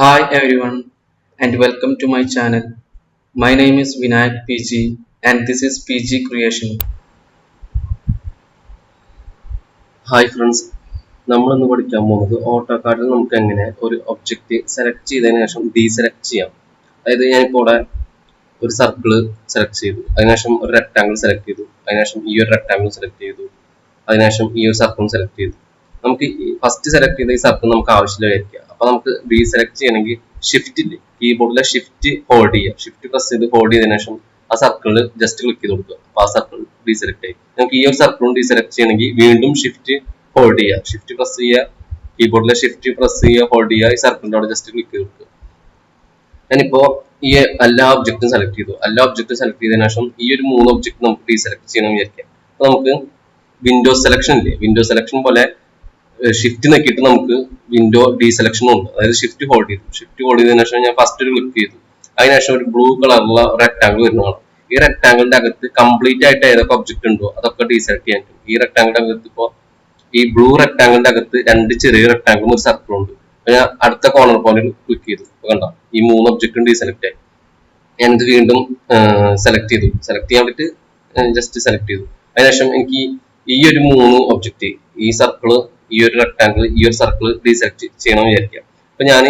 Hi everyone and welcome to my channel. My name is Vinayak PG and this is PG Creation. Hi friends നമ്മളിന്ന് പഠിക്കാൻ പോകുന്നത് auto കാർഡിൽ നമുക്ക് എങ്ങനെ ഒരു ഒബ്ജക്റ്റ് സെലക്ട് ചെയ്തതിനു ശേഷം ഡീസെലക്ട് ചെയ്യാം. അതായത് ഞാനിപ്പോൾ ഇവിടെ ഒരു സർക്കിൾ സെലക്ട് ചെയ്തു. അതിനുശേഷം ഒരു റെക്ടാങ്കിൾ സെലക്ട് ചെയ്തു. അതിനുശേഷം ഈ ഒരു റെക്ടാങ്കിൾ സെലക്ട് ചെയ്തു. അതിനുശേഷം ഈ ഒരു സർക്കിളും സെലക്ട് ചെയ്തു. നമുക്ക് ഫസ്റ്റ് സെലക്ട് ചെയ്ത ഈ സർക്കിൾ നമുക്ക് ആവശ്യമില്ലായിരിക്കാം അപ്പൊ നമുക്ക് ബി സെലക്ട് ചെയ്യണമെങ്കിൽ ഷിഫ്റ്റ് കീബോർഡിലെ ഷിഫ്റ്റ് ഹോൾഡ് ചെയ്യുക ഷിഫ്റ്റ് പ്രസ് ചെയ്ത് ഹോൾഡ് ചെയ്തതിനു ശേഷം ആ സർക്കിൾ ജസ്റ്റ് ക്ലിക്ക് ചെയ്ത് കൊടുക്കുക. അപ്പൊ ആ സർക്കിൾ ഡീസെലക്ട് ആയി. നമുക്ക് ഈ ഒരു സർക്കിളും ഡീസെലക്ട് ചെയ്യണമെങ്കിൽ വീണ്ടും ഷിഫ്റ്റ് ഹോൾഡ് ചെയ്യുക ഷിഫ്റ്റ് പ്രസ് ചെയ്യുക കീബോർഡിലെ ഷിഫ്റ്റ് പ്രസ് ചെയ്യുക ഹോൾഡ് ചെയ്യുക ഈ സർക്കിളിന്റെ അവിടെ ജസ്റ്റ് ക്ലിക്ക് ചെയ്ത് കൊടുക്കുക. ഞാനിപ്പോ ഈ എല്ലാ ഒബ്ജക്റ്റും സെലക്ട് ചെയ്തു. എല്ലാ ഒബ്ജക്റ്റും സെലക്ട് ചെയ്തതിനു ശേഷം ഈ ഒരു മൂന്ന് ഒബ്ജക്റ്റ് നമുക്ക് ഡീസെലക്ട് ചെയ്യണം വിചാരിക്കാം. അപ്പൊ നമുക്ക് വിൻഡോ സെലക്ഷൻ ഇല്ലേ? വിൻഡോ സെലക്ഷൻ പോലെ ഷിഫ്റ്റ് നെക്കിയിട്ട് നമുക്ക് വിൻഡോ ഡീസെലക്ഷനും ഉണ്ട്. അതായത് ഷിഫ്റ്റ് ഹോൾഡ് ചെയ്തു. ഷിഫ്റ്റ് ഹോൾഡ് ചെയ്തതിനു ശേഷം ഞാൻ ഫസ്റ്റ് ഒരു ക്ലിക്ക് ചെയ്തു. അതിനുശേഷം ഒരു ബ്ലൂ കളറുള്ള റെക്ടാങ്കിൾ വരുന്നതാണ് ഈ റെക്ടാങ്കിളിന്റെ അകത്ത് കംപ്ലീറ്റ് ആയിട്ട് ഏതൊക്കെ ഒബ്ജക്റ്റ് ഉണ്ടോ അതൊക്കെ ഡീസെലക്ട് ചെയ്യാൻ പറ്റും. ഈ റെക്ടാങ്കിളിന്റെ അകത്ത് ഇപ്പോൾ ഈ ബ്ലൂ റെക്ടാങ്കിളിന്റെ അകത്ത് രണ്ട് ചെറിയ റെക്ടാങ്കിളും ഒരു സർക്കിളും ഉണ്ട്. അപ്പൊ ഞാൻ അടുത്ത കോർണർ പോയിന്റ് ക്ലിക്ക് ചെയ്തു. കണ്ടോ? ഈ മൂന്ന് ഒബ്ജക്റ്റും ഡീസെലക്ട് ആയി. ഞാനിത് വീണ്ടും സെലക്ട് ചെയ്തു. സെലക്ട് ചെയ്യാൻ വേണ്ടിട്ട് ജസ്റ്റ് സെലക്ട് ചെയ്തു. അതിനുശേഷം എനിക്ക് ഈ ഒരു മൂന്ന് ഒബ്ജക്റ്റ് ഈ സർക്കിൾ ഈ ഒരു റെക്ടാങ്കിൾ ഈ ഒരു സർക്കിൾ ഡീസെലക്ട് ചെയ്യണം വിചാരിക്കാം അപ്പൊ ഞാൻ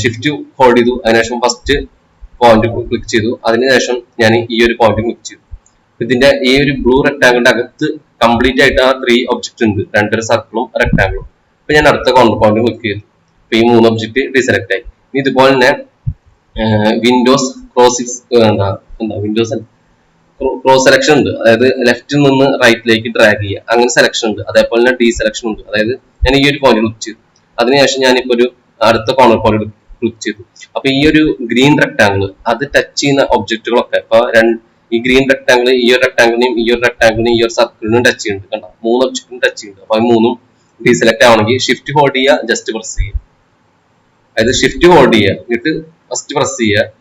ഷിഫ്റ്റ് ഹോൾഡ് ചെയ്തു. അതിനുശേഷം ഫസ്റ്റ് പോയിന്റ് ക്ലിക്ക് ചെയ്തു. അതിനുശേഷം ഞാൻ ഈ ഒരു പോയിന്റ് ക്ലിക്ക് ചെയ്തു. ഇതിന്റെ ഈ ഒരു ബ്ലൂ റെക്ടാങ്കിളിന്റെ അകത്ത് കംപ്ലീറ്റ് ആയിട്ട് ആ ത്രീ ഒബ്ജക്റ്റ് ഉണ്ട്. രണ്ടര സർക്കിളും റെക്ടാങ്കിളും അപ്പൊ ഞാൻ അടുത്ത കൗണ്ടർ പോയിന്റ് ക്ലിക്ക് ചെയ്തു. അപ്പൊ ഈ മൂന്ന് ഒബ്ജക്റ്റ് ഡിസെലക്ട് ആയി. ഇനി ഇതുപോലെ തന്നെ വിൻഡോസ് ക്രോസിക്സ് എന്താ എന്താ വിൻഡോസ് ക്രോസ് സെലക്ഷൻ ഉണ്ട്. അതായത് ലെഫ്റ്റിൽ നിന്ന് റൈറ്റിലേക്ക് ഡ്രാഗ് ചെയ്യുക. അങ്ങനെ സെലക്ഷൻ ഉണ്ട്. അതേപോലെ തന്നെ ഡി സെലക്ഷൻ ഉണ്ട്. അതായത് ഞാൻ ഈ ഒരു പോയിന്റ് ക്ലിക്ക് ചെയ്തു. അതിനുശേഷം ഞാനിപ്പോ ഒരു അടുത്ത കോർണർ പോയിന്റ് ക്ലിക്ക് ചെയ്തു. അപ്പൊ ഈ ഒരു ഗ്രീൻ റെക്ടാങ്കിൾ അത് ടച്ച് ചെയ്യുന്ന ഒബ്ജക്റ്റുകളൊക്കെ ഇപ്പൊ രണ്ട് ഈ ഗ്രീൻ റെക്ടാങ്കിൾ ഈ ഒരു റെക്ടാങ്കിളിനെയും ഈ ഒരു റെക്ടാങ്കിളിനെയും ഈ ഒരു സർക്കിളിനും ടച്ച് ചെയ്യുന്നുണ്ട്. കണ്ടോ? മൂന്ന് ഒബ്ജക്റ്റിനും ടച്ച് ചെയ്യുന്നുണ്ട്. അപ്പൊ മൂന്നും ഡീസെലക്ട് ആവണമെങ്കിൽ ഷിഫ്റ്റ് ഹോൾഡ് ചെയ്യുക ജസ്റ്റ് പ്രസ് ചെയ്യുക. അതായത് ഷിഫ്റ്റ് ഹോൾഡ് ചെയ്യുക എന്നിട്ട് ഫസ്റ്റ് പ്രസ് ചെയ്യുക.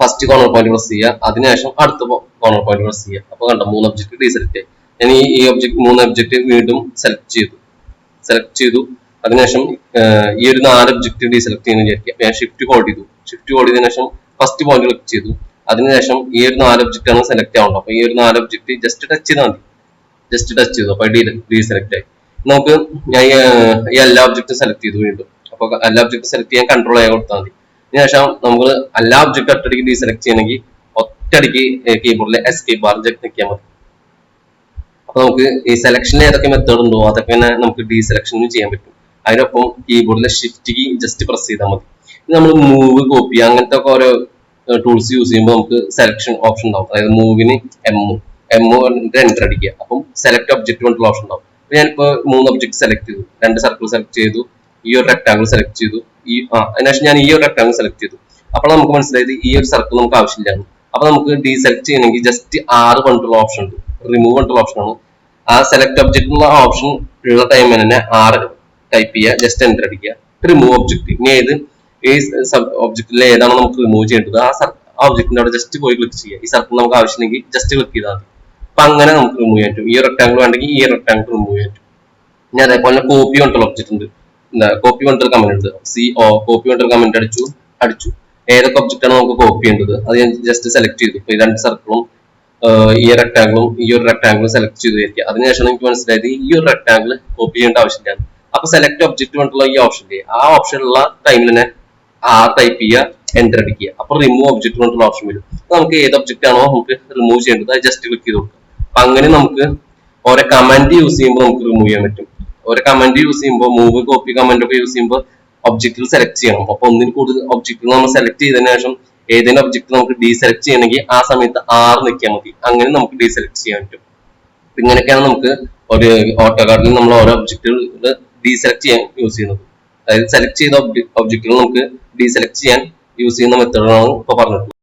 ഫസ്റ്റ് കോർണർ പോയിന്റ് പ്രസ് ചെയ്യുക. അതിനുശേഷം അടുത്ത കോർണർ പോയിന്റ് പ്രസ് ചെയ്യുക. അപ്പൊ കണ്ട മൂന്ന് ഒബ്ജക്റ്റ് ഡീസെലക്ട് ചെയ്യുക ഇനി ഈ ഒബ്ജക്റ്റ് മൂന്ന് ഒബ്ജക്റ്റ് വീണ്ടും സെലക്ട് ചെയ്തു. സെലക്ട് ചെയ്തു. അതിനുശേഷം ഈ ഒരു നാല് ഒബ്ജക്റ്റ് ഡീസെലക്ട് ചെയ്യുന്ന വിചാരിക്കുക ഞാൻ ഷിഫ്റ്റ് ഹോൾഡ് ചെയ്തു. ഷിഫ്റ്റ് ഹോൾഡ് ചെയ്തതിനു ശേഷം ഫസ്റ്റ് പോയിന്റ് ക്ലിക്ക് ചെയ്തു. അതിനുശേഷം ഈ ഒരു നാല് ഒബ്ജക്റ്റ് ആണ് സെലക്ട് ആവേണ്ടത് അപ്പൊ ഈ ഒരു നാല് ഒബ്ജക്റ്റ് ജസ്റ്റ് ടച്ച് ചെയ്താൽ മതി. ജസ്റ്റ് ടച്ച് ചെയ്തു. അപ്പൊ ഡീസെലക്ട് ആയി. നമുക്ക് ഞാൻ ഈ എല്ലാ ഒബ്ജക്റ്റും സെലക്ട് ചെയ്തു വീണ്ടും. അപ്പൊ എല്ലാ ഒബ്ജക്റ്റും സെലക്ട് ചെയ്യാൻ കൺട്രോൾ ആയി കൊടുത്താൽ മതി. അതിനുശേഷം നമുക്ക് എല്ലാ ഒബ്ജക്റ്റ് ഒറ്റയടിക്ക് ഡീസെലക്ട് ചെയ്യണമെങ്കിൽ ഒറ്റയടിക്ക് കീബോർഡിലെ എസ്കേപ്പ് ബാർ ജെക്ട് നിൽക്കാൻ മതി. അപ്പൊ നമുക്ക് ഈ സെലക്ഷനിൽ ഏതൊക്കെ മെത്തേഡ് ഉണ്ടോ അതൊക്കെ തന്നെ നമുക്ക് ഡീസെലക്ഷനും ചെയ്യാൻ പറ്റും. അതിനൊപ്പം കീബോർഡിലെ ഷിഫ്റ്റ് കീ ജസ്റ്റ് പ്രസ് ചെയ്താൽ മതി. നമ്മൾ മൂവ് കോപ്പി അങ്ങനത്തെ ഒക്കെ ഓരോ ടൂൾസ് യൂസ് ചെയ്യുമ്പോൾ നമുക്ക് സെലക്ഷൻ ഓപ്ഷൻ ഉണ്ടാവും. അതായത് മൂവിന് എം എം എന്റർ അടിക്കുക. അപ്പം സെലക്ട് ഒബ്ജക്റ്റ് കൊണ്ടുള്ള ഓപ്ഷൻ ഉണ്ടാവും. ഞാനിപ്പോ മൂന്ന് ഒബ്ജക്ട് സെലക്ട് ചെയ്തു. രണ്ട് സർക്കിൾ സെലക്ട് ചെയ്തു. ഈ ഒരു റെക്ടാങ്കിൾ സെലക്ട് ചെയ്തു. ഈ അതിനുശേഷം ഞാൻ ഈ ഒരു റെക്ടാങ്കിൾ സെലക്ട് ചെയ്തു. അപ്പോൾ നമുക്ക് മനസ്സിലായത് ഈ ഒരു സർക്കിൾ നമുക്ക് ആവശ്യമില്ലാണ് അപ്പൊ നമുക്ക് ഡി സെലക്ട് ചെയ്യണമെങ്കിൽ ജസ്റ്റ് ആറ് കൊണ്ടുള്ള ഓപ്ഷൻ ഉണ്ട്. റിമൂവ് കൊണ്ടുള്ള ഓപ്ഷൻ ആണ്. ആ സെലക്ട് ഒബ്ജക്റ്റ് ഉള്ള ഓപ്ഷൻ ഉള്ള ടൈമിൽ തന്നെ ആറ് ടൈപ്പ് ചെയ്യുക. ജസ്റ്റ് എന്റർ അടിക്കുക. റിമൂവ് ഒബ്ജക്റ്റ് ഇനി ഏത് ഈ സബ് ഒബ്ജക്റ്റിൽ ഏതാണ് നമുക്ക് റിമൂവ് ചെയ്യേണ്ടത് ആ ഒബ്ജക്റ്റിന്റെ അവിടെ ജസ്റ്റ് പോയി ക്ലിക്ക് ചെയ്യുക. ഈ സർക്കിൾ നമുക്ക് ആവശ്യമില്ലെങ്കിൽ ജസ്റ്റ് ക്ലിക്ക് ചെയ്താൽ മതി. അപ്പൊ അങ്ങനെ നമുക്ക് റിമൂവ് ചെയ്യാൻ പറ്റും. ഈ റെക്ടാങ്കിൾ വേണ്ടെങ്കിൽ ഈ റെക്ടാങ്കിൾ റിമൂവ് ചെയ്യാൻ പറ്റും. ഇനി അതേപോലെ കോപ്പി കൊണ്ടുള്ള ഒബ്ജക്റ്റ് ഉണ്ട്. കോപ്പി കൊണ്ടൊരു കമന്റ് ഉണ്ട് സി ഓ കോപ്പി കൊണ്ടൊരു കമന്റ് അടിച്ചു അടിച്ചു. ഏതൊക്കെ ഒബ്ജക്റ്റ് ആണ് നമുക്ക് കോപ്പി ചെയ്യേണ്ടത്? അത് ഞാൻ ജസ്റ്റ് സെലക്ട് ചെയ്തു. ഇപ്പൊ ഈ രണ്ട് സർക്കിളും ഈ റെക്ടാങ്കിളും ഈ ഒരു റെക്ടാങ്കിളും സെലക്ട് ചെയ്തു വരിക അതിനുശേഷം എനിക്ക് മനസ്സിലായത് ഈ ഒരു റെക്ടാങ്കിൾ കോപ്പി ചെയ്യേണ്ട ആവശ്യമില്ല അപ്പൊ സെലക്ട് ഒബ്ജക്റ്റ് കൊണ്ടുള്ള ഈ ഓപ്ഷൻ ആ ഓപ്ഷനുള്ള ടൈമിൽ തന്നെ ആ ടൈപ്പ് ചെയ്യുക എന്റർ അടിക്കുക. അപ്പൊ റിമൂവ് ഒബ്ജക്റ്റ് കൊണ്ടുള്ള ഓപ്ഷൻ വരും. നമുക്ക് ഏത് ഒബ്ജക്റ്റ് ആണോ നമുക്ക് റിമൂവ് ചെയ്യേണ്ടത്? അത് ജസ്റ്റ് ക്ലിക്ക് ചെയ്ത് കൊടുക്കുക. അപ്പൊ അങ്ങനെ നമുക്ക് ഓരോ കമാൻഡ് യൂസ് ചെയ്യുമ്പോൾ നമുക്ക് റിമൂവ് ചെയ്യാൻ പറ്റും. ഒരു കമന്റ് യൂസ് ചെയ്യുമ്പോൾ മൂവ് കോപ്പി കമന്റ് ഒക്കെ യൂസ് ചെയ്യുമ്പോൾ ഒബ്ജക്റ്റിൽ സെലക്ട് ചെയ്യണം. അപ്പൊ ഒന്നിൽ കൂടുതൽ ഒബ്ജക്റ്റിൽ നമ്മൾ സെലക്ട് ചെയ്തതിനു ശേഷം ഏതെങ്കിലും ഒബ്ജക്റ്റ് നമുക്ക് ഡീസെലക്ട് ചെയ്യണമെങ്കിൽ ആ സമയത്ത് ആർ നിൽക്കാൻ മതി. അങ്ങനെ നമുക്ക് ഡീസെലക്ട് ചെയ്യാൻ പറ്റും. ഇങ്ങനെയൊക്കെയാണ് നമുക്ക് ഒരു ഓട്ടോ കാർഡിൽ നമ്മൾ ഓരോ ഒബ്ജക്റ്റുകൾ ഡീസെലക്ട് ചെയ്യാൻ യൂസ് ചെയ്യുന്നത്. അതായത് സെലക്ട് ചെയ്ത ഒബ്ജക്റ്റുകൾ നമുക്ക് ഡീസെലക്ട് ചെയ്യാൻ യൂസ് ചെയ്യുന്ന മെത്തേഡാണ് ഇപ്പൊ പറഞ്ഞിട്ടുള്ളത്.